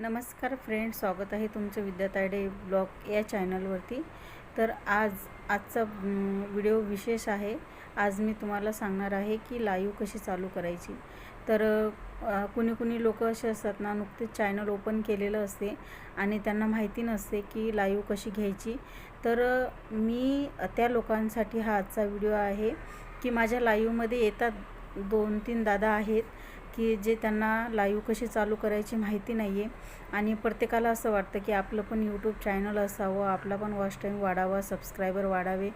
नमस्कार फ्रेंड स्वागत आहे तुमचं विद्यातायडे ब्लॉग या चॅनलवरती. तर आज आजचा व्हिडिओ विशेष आहे. आज मी तुम्हाला सांगणार आहे की लाईव्ह कशी चालू करायची. तर कुणी कुणी लोक असे असतात ना नुकतेच चॅनल ओपन केलेलं असते आणि त्यांना माहिती नसते की लाईव्ह कशी घ्यायची. तर मी त्या लोकांसाठी हा आजचा व्हिडिओ आहे की माझ्या लाईव्हमध्ये येतात दोन तीन दादा आहेत. की जे त्यांना लाईव्ह कशी चालू करायची माहिती नाही आहे आणि प्रत्येकाला असं वाटतं की आपलं पण यूट्यूब चॅनल असावं आपला पण वॉच टाईम वाढावा सबस्क्रायबर वाढावे.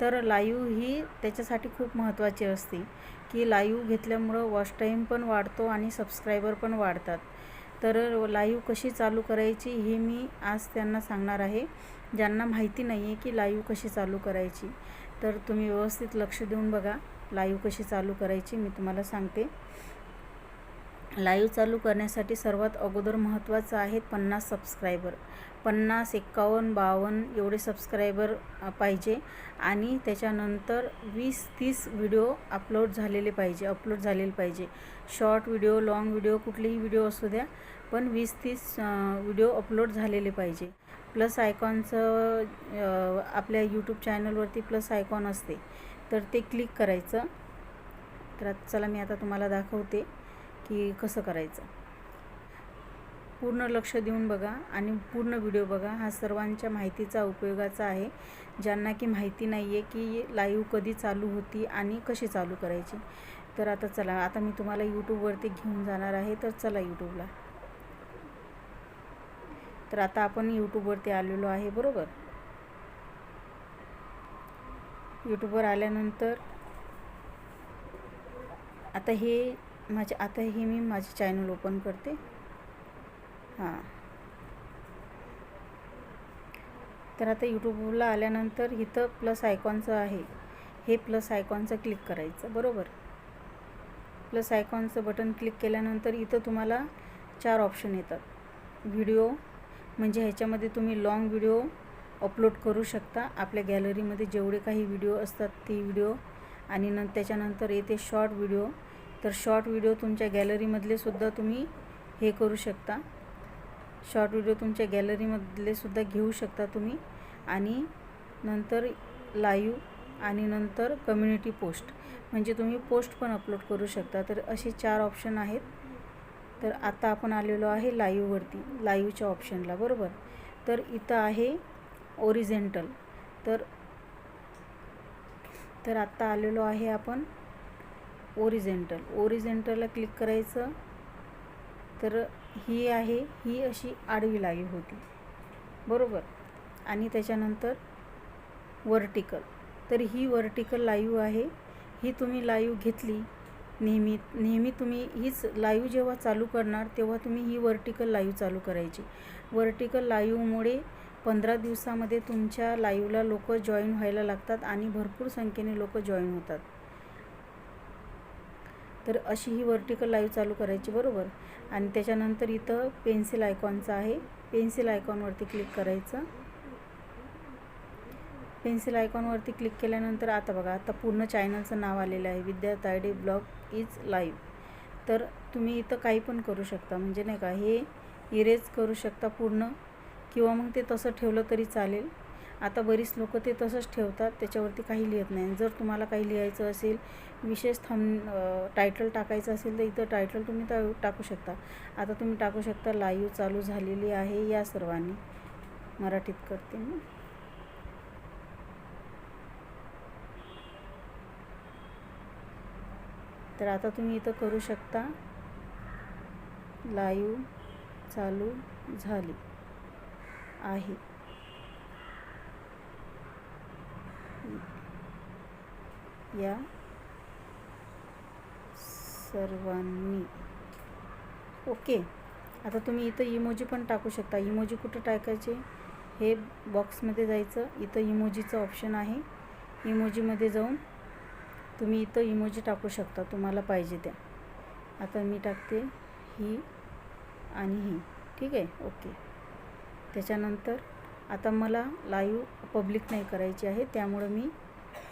तर लाईव्ह ही त्याच्यासाठी खूप महत्त्वाची असते की लाईव्ह घेतल्यामुळं वॉच टाईम पण वाढतो आणि सबस्क्रायबर पण वाढतात. तर लाईव्ह कशी चालू करायची हे मी आज त्यांना सांगणार आहे. ज्यांना माहिती नाही आहे की लाईव्ह कशी चालू करायची. तर तुम्ही व्यवस्थित लक्ष देऊन बघा लाईव्ह कशी चालू करायची मी तुम्हाला सांगते. लाईव्ह चालू करण्यासाठी सर्वात अगोदर महत्त्वाचं आहे पन्नास सबस्क्रायबर पन्नास एक्कावन्न बावन्न एवढे सबस्क्रायबर पाहिजे. आणि त्याच्यानंतर वीस तीस व्हिडिओ अपलोड झालेले पाहिजे अपलोड झालेले पाहिजे. शॉर्ट व्हिडिओ लाँग व्हिडिओ कुठलेही व्हिडिओ असू द्या पण वीस तीस व्हिडिओ अपलोड झालेले पाहिजे. प्लस आयकॉनचं आपल्या यूट्यूब चॅनलवरती प्लस आयकॉन असते. तर ते क्लिक करायचं. तर चला मी आता तुम्हाला दाखवते. की कसं करायचं? पूर्ण लक्ष देऊन बघा आणि पूर्ण व्हिडिओ बघा. हा सर्वांच्या माहितीचा उपयोगाचा आहे. ज्यांना की माहिती नाही आहे की लाईव्ह कधी चालू होती आणि कशी चालू करायची. तर आता चला आता मी तुम्हाला यूट्यूबवरती घेऊन जाणार आहे. तर चला यूट्यूबला तर आता आपण यूट्यूबवरती आलेलो आहे बरोबर? यूट्यूबवर आल्यानंतर आता हे माझे आता हे मी माझे चॅनल ओपन करते. हां. तर आता यूट्यूबला आल्यानंतर इथं प्लस आयकॉनचं आहे. हे प्लस आयकॉनचं क्लिक करायचं बरोबर? प्लस आयकॉनचं बटन क्लिक केल्यानंतर इथं तुम्हाला चार ऑप्शन येतात. व्हिडिओ म्हणजे ह्याच्यामध्ये तुम्ही लाँग व्हिडिओ अपलोड करू शकता. आपल्या गॅलरीमध्ये जेवढे काही व्हिडिओ असतात ती व्हिडिओ आणि न त्याच्यानंतर येते शॉर्ट व्हिडिओ तर शॉर्ट व्हिडिओ तुमच्या गॅलरीमधले सुद्धा तुम्ही हे करू शकता. शॉर्ट व्हिडिओ तुमच्या गॅलरीमधले सुद्धा घेऊ शकता तुम्ही. आणि नंतर लाईव्ह आणि नंतर कम्युनिटी पोस्ट म्हणजे तुम्ही पोस्ट पण अपलोड करू शकता. तर असे चार ऑप्शन आहेत. तर आता आपण आलेलो आहे लाईव्हवरती लाईव्हच्या ऑप्शनला बरोबर? तर इथं आहे ओरिजेंटल तर तर आत्ता आलेलो आहे आपण ओरिजेंटल. ओरिजेंटलला क्लिक करायचं. तर ही आहे ही अशी आडवी लाईव होती. बरोबर? आणि त्याच्यानंतर वर्टिकल तर ही वर्टिकल लाईव आहे. ही तुम्ही लाईव घेतली. नेहमी नेहमी तुम्ही हीच लाईव जेव्हा चालू करणार तेव्हा तुम्ही ही वर्टिकल लाईव चालू करायची. वर्टिकल लाईवमुळे पंधरा दिवसामध्ये तुमच्या लाईवला लोक जॉईन व्हायला लागतात आणि भरपूर संख्येने लोक जॉईन होतात. तर अशी ही वर्टिकल लाईव्ह चालू करायची बरोबर? आणि त्याच्यानंतर इथं पेन्सिल आयकॉनचं आहे. पेन्सिल आयकॉनवरती क्लिक करायचं. पेन्सिल आयकॉनवरती क्लिक केल्यानंतर आता बघा आता पूर्ण चॅनलचं नाव आलेलं आहे. Vidya Taide blog is live तर तुम्ही इथं काही पण करू शकता. म्हणजे नाही का हे इरेज करू शकता पूर्ण. किंवा मग ते तसं ठेवलं तरी चालेल. आता बरीच लोक ते तसंच ठेवतात त्याच्यावरती काही लिहित नाही. जर तुम्हाला काही लिहायचं असेल विशेष थम टायटल टाकायचं असेल तर इथं टायटल तुम्ही टा टाकू शकता. आता तुम्ही टाकू शकता लाईव्ह चालू झालेली आहे या सर्वांनी. मराठीत करते मी. तर आता तुम्ही इथं करू शकता लाईव्ह चालू झाली आहे. या सर्वांनी. ओके. आता तुम्ही इथं इमोजी पण टाकू शकता. इमोजी कुठं टाकायचे? हे बॉक्समध्ये जायचं. इथं इमोजीचं ऑप्शन आहे. इमोजीमध्ये जाऊन तुम्ही इथं इमोजी टाकू शकता. तुम्हाला पाहिजे त्या. आता मी टाकते ही आणि ही. ठीक आहे? ओके. त्याच्यानंतर आता मला लाईव्ह पब्लिक नाही करायची आहे. त्यामुळं मी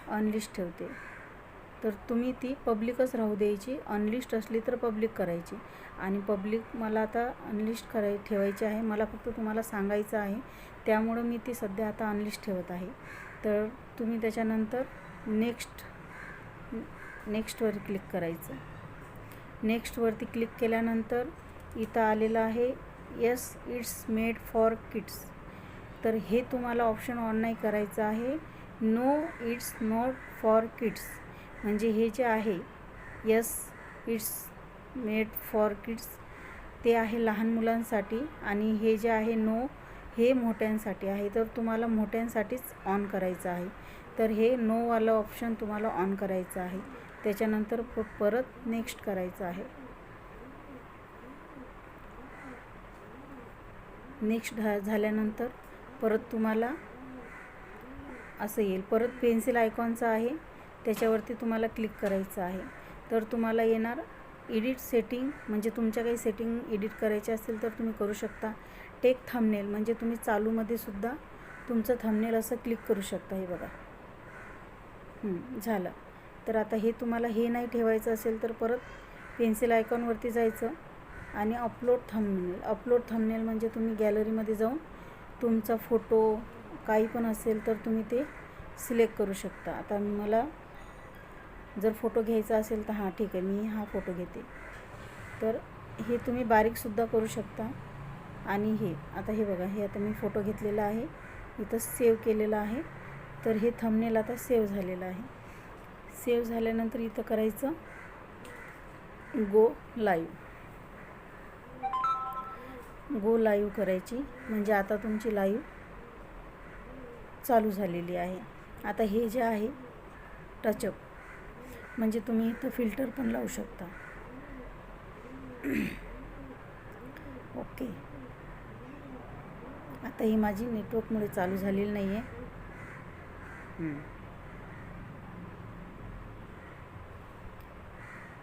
अनलिस्ट ठेवते. तर तुम्ही ती पब्लिकच राहू द्यायची. अनलिस्ट असली तर पब्लिक करायची. आणि पब्लिक मला आता अनलिस्ट कराय ठेवायची आहे. मला फक्त तुम्हाला सांगायचं आहे. त्यामुळं मी ती सध्या आता अनलिस्ट ठेवत आहे. तर तुम्ही त्याच्यानंतर नेक्स्ट नेक्स्टवर क्लिक करायचं. नेक्स्टवरती क्लिक केल्यानंतर इथं आलेलं आहे yes it's made for kids तर हे तुम्हाला ऑप्शन ऑन नाही करायचं आहे. No it's not for kids म्हणजे हे जे आहे yes it's made for kids ते आहे लहान मुलांसाठी आणि हे जे आहे नो हे मोठ्यांसाठी आहे. तर तुम्हाला मोठ्यांसाठीच ऑन करायचं आहे. तर हे नोवालं ऑप्शन तुम्हाला ऑन करायचं आहे. त्याच्यानंतर प परत नेक्स्ट करायचं आहे. नेक्स्ट झाल्यानंतर परत तुम्हाला असं येईल. परत पेन्सिल आयकॉनचं आहे. त्याच्यावरती तुम्हाला क्लिक करायचं आहे. तर तुम्हाला येणार एडिट सेटिंग म्हणजे तुमच्या काही सेटिंग एडिट करायचे असेल तर तुम्ही करू शकता. टेक थंबनेल म्हणजे तुम्ही चालूमध्ये सुद्धा तुमचं थंबनेल असं क्लिक करू शकता हे बघा. झालं. तर आता हे तुम्हाला हे नाही ठेवायचं असेल तर परत पेन्सिल आयकॉनवरती जायचं आणि अपलोड थंबनेल अपलोड थंबनेल म्हणजे तुम्ही गॅलरीमध्ये जाऊन तुमचा फोटो काही पण असेल तर तुम्ही ते सिलेक्ट करू शकता. आता मला जर फोटो घ्यायचा असेल तर हां ठीक आहे मी हा फोटो घेते. तर हे तुम्ही बारीकसुद्धा करू शकता. आणि हे आता हे बघा हे आता मी फोटो घेतलेला आहे. इथं सेव्ह केलेलं आहे. तर हे थंबनेल आता सेव्ह झालेलं आहे. सेव्ह झाल्यानंतर इथं करायचं गो लाईव्ह गो लाईव्ह करायची. म्हणजे आता तुमची लाईव्ह चालू झालेली आहे. आता हे जे आहे टचअप म्हणजे तुम्ही इथं फिल्टर पण लावू शकता. ओके आता ही माझी नेटवर्कमुळे चालू झालेली नाही आहे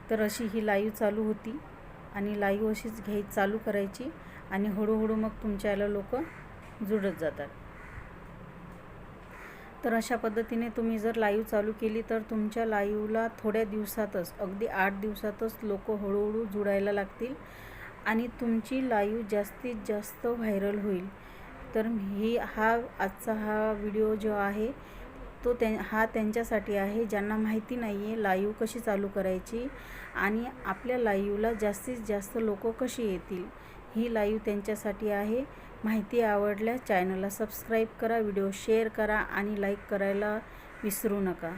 तर अशी ही लाईव्ह चालू होती आणि लाईव्ह अशीच घ्याय चालू करायची आणि हळूहळू मग तुमच्या याला लोक जुडत जातात. तर अशा पद्धतीने तुम्ही जर लाईव्ह चालू केली तर तुमच्या लाईव्हला थोड्या दिवसातच अगदी आठ दिवसातच लोक हळूहळू जुडायला लागतील आणि तुमची लाईव्ह जास्तीत जास्त व्हायरल होईल. तर ही हा आजचा हा व्हिडिओ जो आहे तो त्या हा त्यांच्यासाठी आहे ज्यांना माहिती नाही आहे लाईव्ह कशी चालू करायची आणि आपल्या लाईव्हला जास्तीत जास्त लोक कशी येतील ही लाईव्ह त्यांच्यासाठी आहे. माहिती आवडल्यास चॅनलला सबस्क्राईब करा व्हिडिओ शेअर करा आणि लाईक करायला विसरू नका.